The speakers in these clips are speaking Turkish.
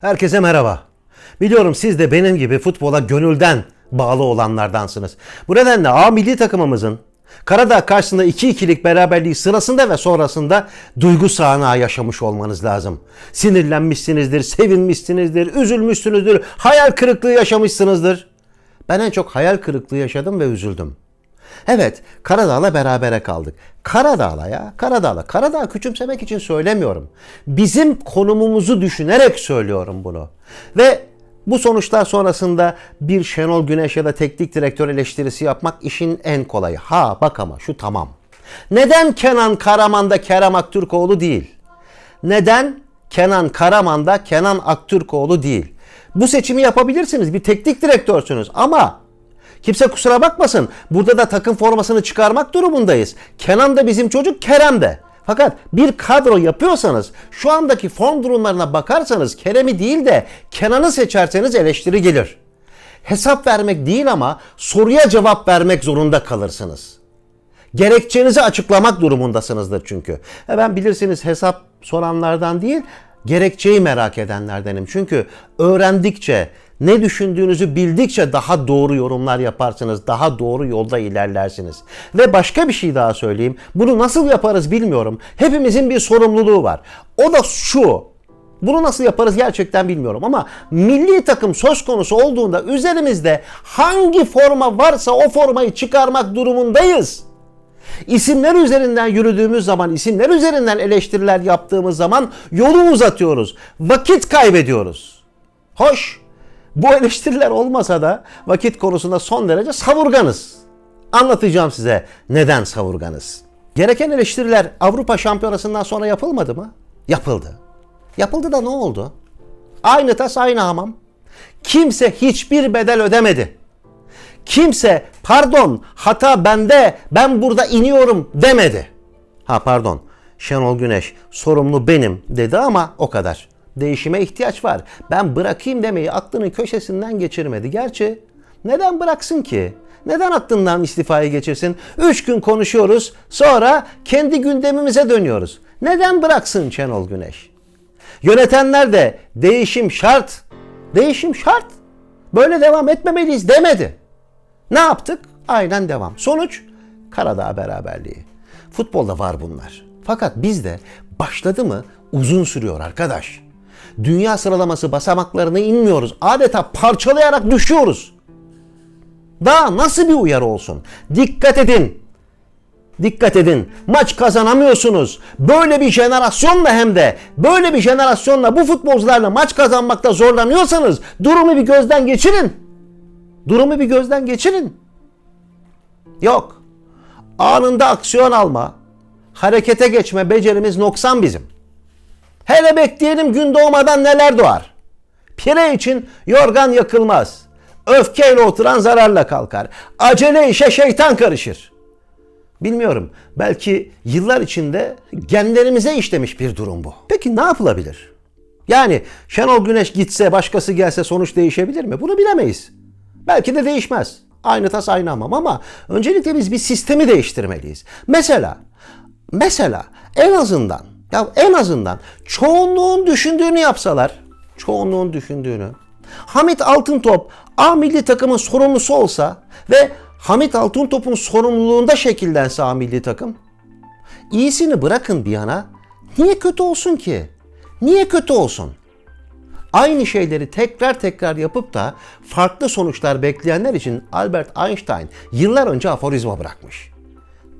Herkese merhaba. Biliyorum siz de benim gibi futbola gönülden bağlı olanlardansınız. Bu nedenle A milli takımımızın Karadağ karşısında 2-2'lik beraberliği sırasında ve sonrasında duygu sahnağı yaşamış olmanız lazım. Sinirlenmişsinizdir, sevinmişsinizdir, üzülmüşsünüzdür, hayal kırıklığı yaşamışsınızdır. Ben en çok hayal kırıklığı yaşadım ve üzüldüm. Evet, Karadağ'la berabere kaldık. Karadağ'la ya, Karadağ'la. Karadağ küçümsemek için söylemiyorum. Bizim konumumuzu düşünerek söylüyorum bunu. Ve bu sonuçlar sonrasında bir Şenol Güneş ya da teknik direktör eleştirisi yapmak işin en kolayı. Ha bak ama şu tamam. Neden Kenan Karaman'da Kerem Aktürkoğlu değil? Neden Kenan Karaman'da Kenan Aktürkoğlu değil? Bu seçimi yapabilirsiniz. Bir teknik direktörsünüz ama Kimse kusura bakmasın. Burada da takım formasını çıkarmak durumundayız. Kenan da bizim çocuk, Kerem de. Fakat bir kadro yapıyorsanız şu andaki form durumlarına bakarsanız Kerem'i değil de Kenan'ı seçerseniz eleştiri gelir. Hesap vermek değil ama soruya cevap vermek zorunda kalırsınız. Gerekçenizi açıklamak durumundasınızdır çünkü. E ben bilirsiniz hesap soranlardan değil, gerekçeyi merak edenlerdenim. Çünkü öğrendikçe, ne düşündüğünüzü bildikçe daha doğru yorumlar yaparsınız, daha doğru yolda ilerlersiniz. Ve başka bir şey daha söyleyeyim. Bunu nasıl yaparız bilmiyorum. Hepimizin bir sorumluluğu var. O da şu. Bunu nasıl yaparız gerçekten bilmiyorum ama milli takım söz konusu olduğunda üzerimizde hangi forma varsa o formayı çıkarmak durumundayız. İsimler üzerinden yürüdüğümüz zaman, isimler üzerinden eleştiriler yaptığımız zaman yolu uzatıyoruz. Vakit kaybediyoruz. Hoş. Bu eleştiriler olmasa da vakit konusunda son derece savurganız. Anlatacağım size neden savurganız. Gereken eleştiriler Avrupa Şampiyonası'ndan sonra yapılmadı mı? Yapıldı. Yapıldı da ne oldu? Aynı tas aynı hamam. Kimse hiçbir bedel ödemedi. Kimse pardon hata bende ben burada iniyorum demedi. Ha pardon Şenol Güneş sorumlu benim dedi ama o kadar. Değişime ihtiyaç var. Ben bırakayım demeyi aklının köşesinden geçirmedi. Gerçi neden bıraksın ki? Neden aklından istifayı geçirsin? Üç gün konuşuyoruz sonra kendi gündemimize dönüyoruz. Neden bıraksın Şenol Güneş? Yönetenler de değişim şart. Değişim şart. Böyle devam etmemeliyiz demedi. Ne yaptık? Aynen devam. Sonuç Karadağ beraberliği. Futbolda var bunlar. Fakat bizde başladı mı uzun sürüyor arkadaş. Dünya sıralaması basamaklarını inmiyoruz. Adeta parçalayarak düşüyoruz. Daha nasıl bir uyarı olsun? Dikkat edin. Dikkat edin. Maç kazanamıyorsunuz. Böyle bir jenerasyonla hem de böyle bir jenerasyonla bu futbolcularla maç kazanmakta zorlanıyorsanız durumu bir gözden geçirin. Durumu bir gözden geçirin. Yok. Anında aksiyon alma, harekete geçme becerimiz noksan bizim. Hele bekleyelim gün doğmadan neler doğar. Pire için yorgan yakılmaz. Öfkeyle oturan zararla kalkar. Acele işe şeytan karışır. Bilmiyorum. Belki yıllar içinde genlerimize işlemiş bir durum bu. Peki ne yapılabilir? Yani Şenol Güneş gitse, başkası gelse sonuç değişebilir mi? Bunu bilemeyiz. Belki de değişmez. Aynı tas aynı hamam ama öncelikle biz bir sistemi değiştirmeliyiz. Mesela, mesela en azından, ya en azından çoğunluğun düşündüğünü yapsalar, çoğunluğun düşündüğünü, Hamit Altıntop A milli takımın sorumlusu olsa ve Hamit Altıntop'un sorumluluğunda şekillense A milli takım, iyisini bırakın bir yana, niye kötü olsun ki? Niye kötü olsun? Aynı şeyleri tekrar tekrar yapıp da farklı sonuçlar bekleyenler için Albert Einstein yıllar önce aforizma bırakmış.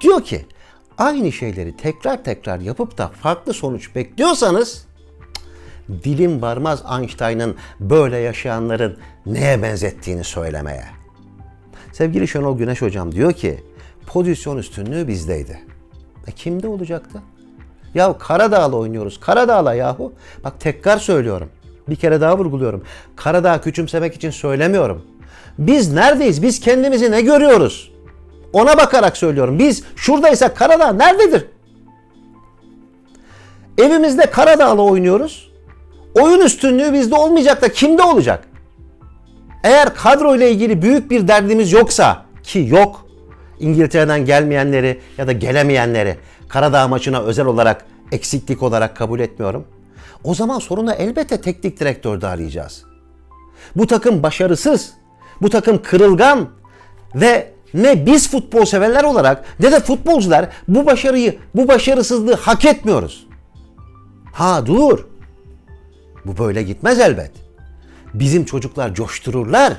Diyor ki aynı şeyleri tekrar tekrar yapıp da farklı sonuç bekliyorsanız dilim varmaz Einstein'ın böyle yaşayanların neye benzettiğini söylemeye. Sevgili Şenol Güneş hocam diyor ki pozisyon üstünlüğü bizdeydi. E kimde olacaktı? Ya Karadağ'la oynuyoruz. Karadağ'la yahu. Bak tekrar söylüyorum. Bir kere daha vurguluyorum. Karadağ küçümsemek için söylemiyorum. Biz neredeyiz? Biz kendimizi ne görüyoruz? Ona bakarak söylüyorum. Biz şuradaysak Karadağ nerededir? Evimizde Karadağ'la oynuyoruz. Oyun üstünlüğü bizde olmayacak da kimde olacak? Eğer kadro ile ilgili büyük bir derdimiz yoksa ki yok. İngiltere'den gelmeyenleri ya da gelemeyenleri Karadağ maçına özel olarak eksiklik olarak kabul etmiyorum. O zaman sorunu elbette teknik direktörde arayacağız. Bu takım başarısız, bu takım kırılgan ve ne biz futbol severler olarak ne de futbolcular bu başarıyı, bu başarısızlığı hak etmiyoruz. Ha dur. Bu böyle gitmez elbet. Bizim çocuklar coştururlar.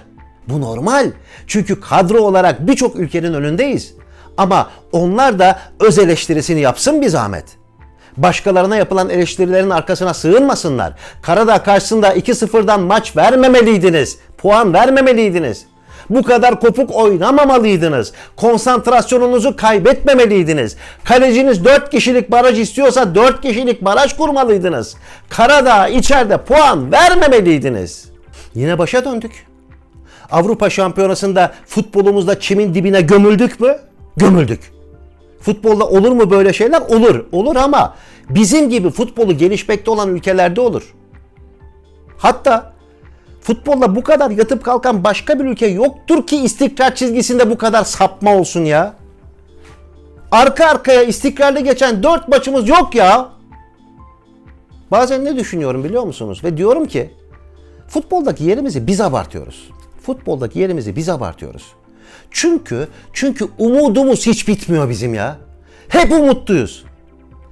Bu normal. Çünkü kadro olarak birçok ülkenin önündeyiz. Ama onlar da öz eleştirisini yapsın bir zahmet. Başkalarına yapılan eleştirilerin arkasına sığınmasınlar. Karadağ karşısında 2-0'dan maç vermemeliydiniz. Puan vermemeliydiniz. Bu kadar kopuk oynamamalıydınız. Konsantrasyonunuzu kaybetmemeliydiniz. Kaleciniz 4 kişilik baraj istiyorsa 4 kişilik baraj kurmalıydınız. Karadağ içeride puan vermemeliydiniz. Yine başa döndük. Avrupa Şampiyonası'nda futbolumuzda çimin dibine gömüldük mü? Gömüldük. Futbolda olur mu böyle şeyler? Olur. Olur ama bizim gibi futbolu gelişmekte olan ülkelerde olur. Hatta futbolla bu kadar yatıp kalkan başka bir ülke yoktur ki istikrar çizgisinde bu kadar sapma olsun ya. Arka arkaya istikrarlı geçen 4 maçımız yok ya. Bazen ne düşünüyorum biliyor musunuz? Ve diyorum ki futboldaki yerimizi biz abartıyoruz. Futboldaki yerimizi biz abartıyoruz. Çünkü çünkü umudumuz hiç bitmiyor bizim ya. Hep umutluyuz.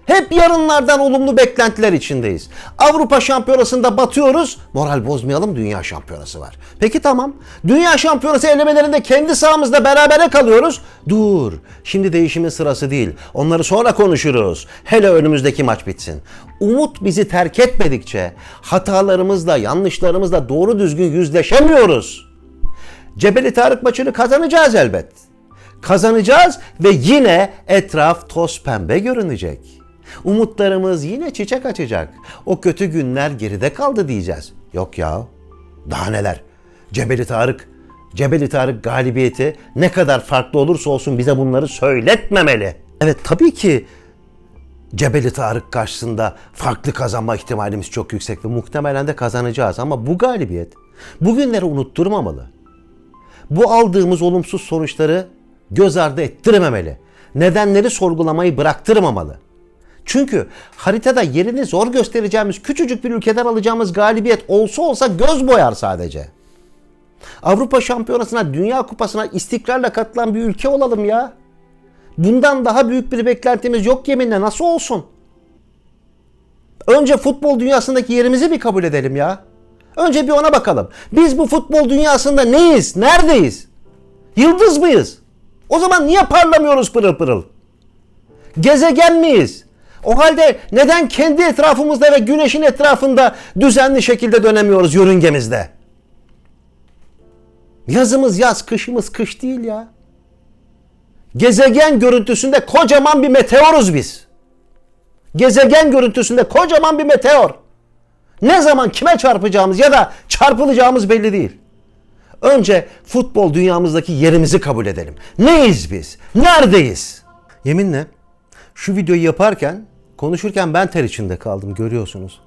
Hep yarınlardan olumlu beklentiler içindeyiz. Avrupa Şampiyonası'nda batıyoruz. Moral bozmayalım dünya şampiyonası var. Peki tamam. Dünya şampiyonası elemelerinde kendi sahamızda berabere kalıyoruz. Dur. Şimdi değişimin sırası değil. Onları sonra konuşuruz. Hele önümüzdeki maç bitsin. Umut bizi terk etmedikçe hatalarımızla, yanlışlarımızla doğru düzgün yüzleşemiyoruz. Cebeli Tarık maçını kazanacağız elbet. Kazanacağız ve yine etraf toz pembe görünecek. Umutlarımız yine çiçek açacak. O kötü günler geride kaldı diyeceğiz. Yok ya. Daha neler? Cebeli Tarık Cebeli Tarık galibiyeti ne kadar farklı olursa olsun bize bunları söyletmemeli. Evet tabii ki Cebeli Tarık karşısında farklı kazanma ihtimalimiz çok yüksek ve muhtemelen de kazanacağız ama bu galibiyet bugünleri unutturmamalı bu aldığımız olumsuz sonuçları göz ardı ettirmemeli. Nedenleri sorgulamayı bıraktırmamalı. Çünkü haritada yerini zor göstereceğimiz küçücük bir ülkeden alacağımız galibiyet olsa olsa göz boyar sadece. Avrupa Şampiyonası'na, Dünya Kupası'na istikrarla katılan bir ülke olalım ya. Bundan daha büyük bir beklentimiz yok yeminle nasıl olsun? Önce futbol dünyasındaki yerimizi bir kabul edelim ya. Önce bir ona bakalım. Biz bu futbol dünyasında neyiz? Neredeyiz? Yıldız mıyız? O zaman niye parlamıyoruz pırıl pırıl? Gezegen miyiz? O halde neden kendi etrafımızda ve güneşin etrafında düzenli şekilde dönemiyoruz yörüngemizde? Yazımız yaz, kışımız kış değil ya. Gezegen görüntüsünde kocaman bir meteoruz biz. Gezegen görüntüsünde kocaman bir meteor. Ne zaman kime çarpacağımız ya da çarpılacağımız belli değil. Önce futbol dünyamızdaki yerimizi kabul edelim. Neyiz biz? Neredeyiz? Yeminle şu videoyu yaparken, konuşurken ben ter içinde kaldım görüyorsunuz.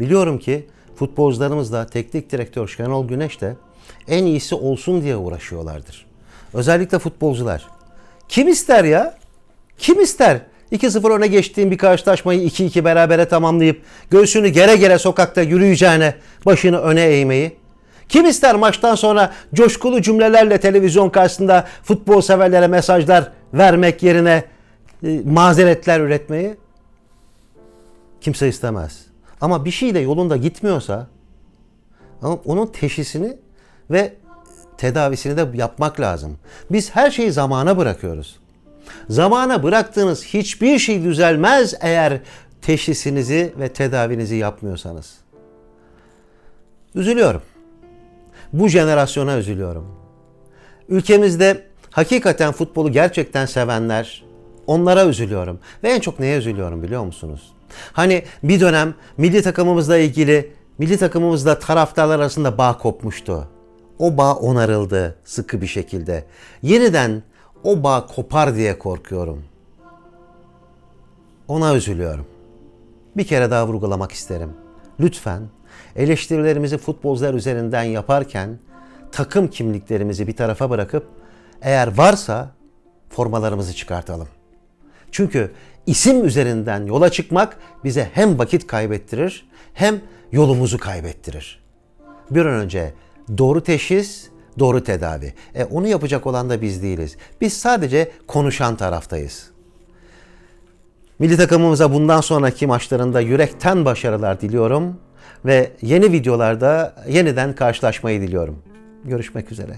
Biliyorum ki futbolcularımız da teknik direktör Şenol Güneş de en iyisi olsun diye uğraşıyorlardır. Özellikle futbolcular. Kim ister ya? Kim ister? 2-0 öne geçtiğin bir karşılaşmayı 2-2 berabere tamamlayıp göğsünü gere gere sokakta yürüyeceğine başını öne eğmeyi? Kim ister maçtan sonra coşkulu cümlelerle televizyon karşısında futbol severlere mesajlar vermek yerine mazeretler üretmeyi? Kimse istemez. Ama bir şey de yolunda gitmiyorsa onun teşhisini ve tedavisini de yapmak lazım. Biz her şeyi zamana bırakıyoruz. Zamana bıraktığınız hiçbir şey düzelmez eğer teşhisinizi ve tedavinizi yapmıyorsanız. Üzülüyorum. Bu jenerasyona üzülüyorum. Ülkemizde hakikaten futbolu gerçekten sevenler, onlara üzülüyorum. Ve en çok neye üzülüyorum biliyor musunuz? Hani bir dönem milli takımımızla ilgili, milli takımımızla taraftarlar arasında bağ kopmuştu. O bağ onarıldı sıkı bir şekilde. Yeniden o bağ kopar diye korkuyorum. Ona üzülüyorum. Bir kere daha vurgulamak isterim. Lütfen eleştirilerimizi futbolcular üzerinden yaparken takım kimliklerimizi bir tarafa bırakıp eğer varsa formalarımızı çıkartalım. Çünkü isim üzerinden yola çıkmak bize hem vakit kaybettirir hem yolumuzu kaybettirir. Bir an önce doğru teşhis, doğru tedavi. E, onu yapacak olan da biz değiliz. Biz sadece konuşan taraftayız. Milli takımımıza bundan sonraki maçlarında yürekten başarılar diliyorum ve yeni videolarda yeniden karşılaşmayı diliyorum. Görüşmek üzere.